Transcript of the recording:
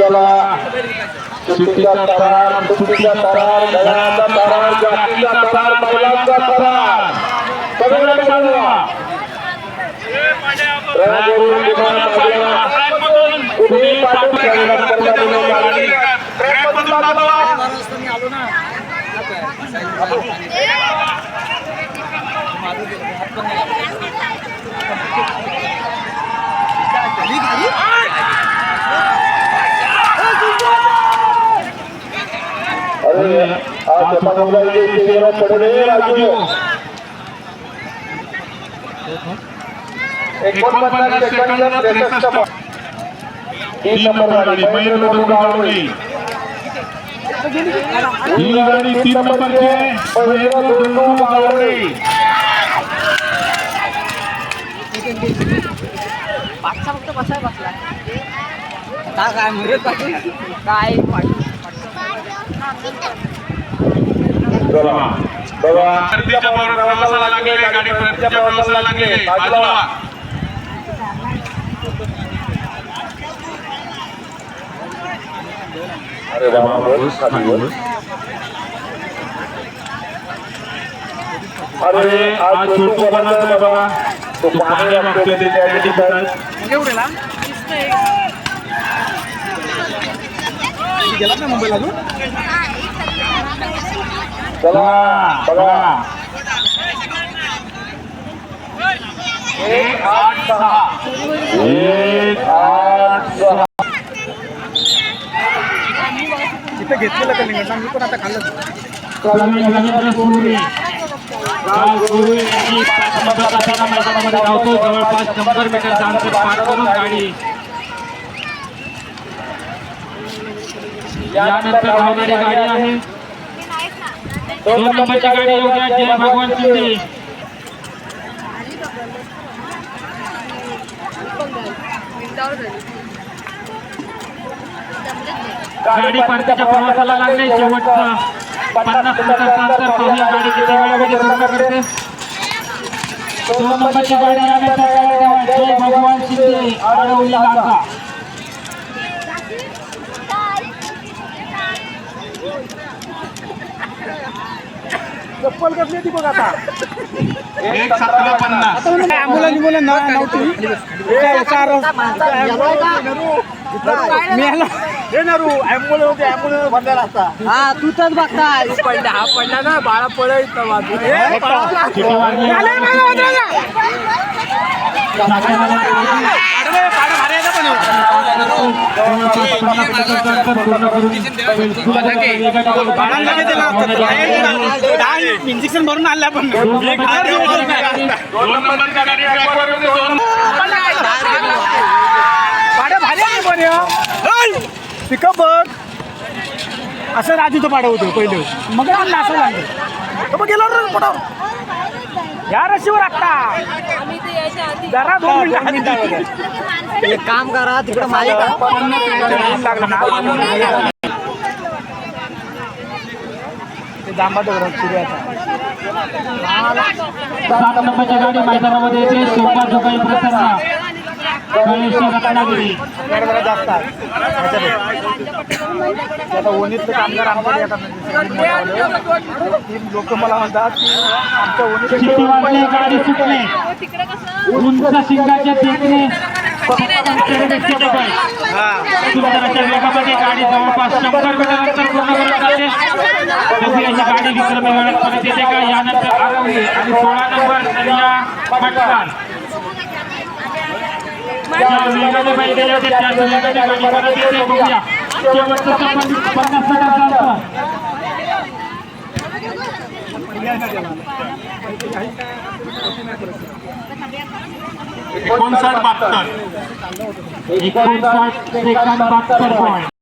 चला सुट्टीचा तरार सुट्टीचा तरार गळ्याचा तरार जातीचा तरार बैलांचा तरार सगळं चालवा राजवरून विमान पाडलं. कुणी पाठवून चालला एकोणपन्नास सेकंद त्रेसष्ट तीन नंबर गाडी महेंद्र बाबू गावडे ही गाडी तीन नंबरची आहे महेंद्र बाबू गावडे पाचचा फक्त बसाय बसला काय काय गर्दीच्या प्रवासाला लागले गाडी गर्दीच्या प्रवासाला लागले. बाजूला अरे रामा बस खाली बस. अरे आज छोटू बनत आहे बघा. तो पाणी मागतोय ते त्या ठिकाणी. चला बघा एक आठ सहा एक आठ सहा तिथे घेतलेलं का निघणार मी पण आता खाल्लं जवळपास शंभर मीटरचं अंतर पार करून गाडी यानंतर धावणारी गाडी आहे. दोन नंबरची गाडी योग्य जय भगवान शिंदे. गाडी परतीच्या प्रवासाला लागले शेवटचा. पन्नास मीटरचा अंतर पाहूया गाडी किती वेळामध्ये पूर्ण करते? दोन नंबरची गाडी आल्याचा जय भगवान शिंदे अडवली लागा चप्पल कसली ती बघ आता? एक सतरा पन्नास. नव्हती. हे होते असता. हा तू तर पडला हा पडला ना बाळा वाजले इंजेक्शन भरून आणलं आपण. पाड्या भारी आहे पण पिकअप बघ. असं राजूचं पाडं होतं पहिलं. मग आणलं असं झालं? मग गेलो रे पटाव या रशीवर आता जरा दोन मिनिटं एक काम करा तिकडे माझे लागलं ना ते जांबा सात गाडी मैदानामध्ये येते. प्रसन्न गणेश रत्नागिरी जास्त आता ओणीतले कामगार आमच्याकडे येतात तीन लोक मला म्हणतात की आमच्या ओणीत गाडी सुटले. उंच शिंगाचे फेकणे सुंदराच्या वेगामध्ये गाडी जवळपास शंभर मीटर अंतर पूर्ण करत गाडी विक्रमी वेळात परत येते का यानंतर आरवली आणि सोळा नंबर पटकार वेगाने बैल गेले होते त्याच वेगाने गाडी परत येते बघूया शेवटचं पन्नास पन्नास एकोणसाठ बहात्तर एकोणसाठ सेकंद बहात्तर पॉईंट